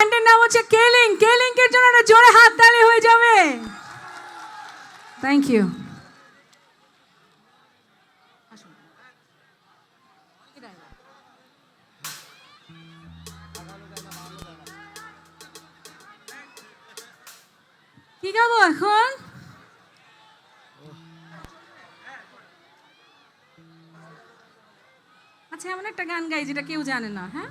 ব্যান্ডের নাম হচ্ছে কেলিং এর জন্য একটা জোরে হাত তালি হয়ে যাবে। থ্যাংক ইউ কি গাবো এখন? আচ্ছা এমন একটা গান গাই যেটা কেউ জানে না হ্যাঁ?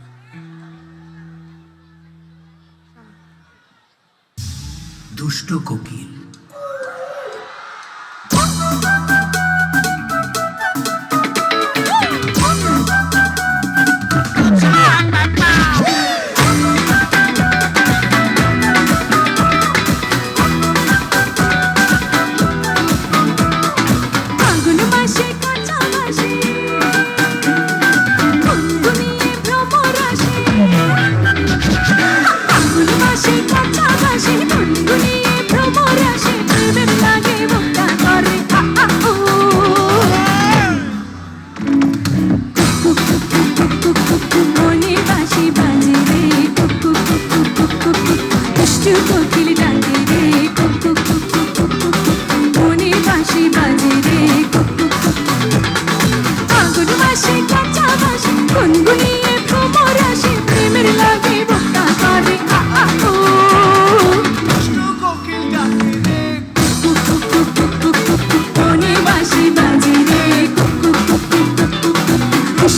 দুষ্ট কোকিল।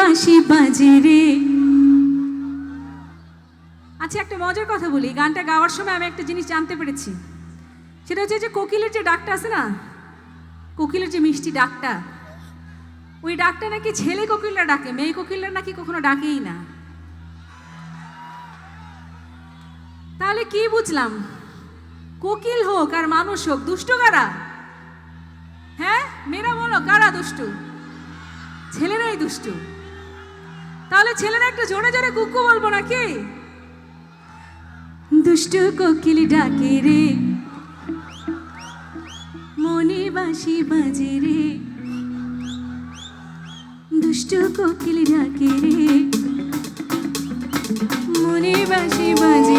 বাঁশি বাজে রে। আচ্ছা একটা মজার কথা বলি। গানটা গাওয়ার সময় আমি একটা জিনিস জানতে পেরেছি। সেটা হচ্ছে যে কোকিলের যে ডাকটা আছে না, কোকিলের যে মিষ্টি ডাকটা, ওই ডাকটা নাকি ছেলে কোকিলরা ডাকে, মেয়ে কোকিলরা নাকি কখনো ডাকেই না। তাহলে কি বুঝলাম? কোকিল হোক আর মানুষ হোক, দুষ্ট কারা? হ্যাঁ? মেয়েরা বলো, কারা দুষ্টু? ছেলেরাই দুষ্টু। তাহলে ছেলেরা একটু জোরে জোরে কুকু বলব নাকি? দুষ্ট কোকিল ডাকে রে। মনে বাসি বাজে রে। দুষ্ট কোকিল ডাকে রে। মনে বাসি বাজে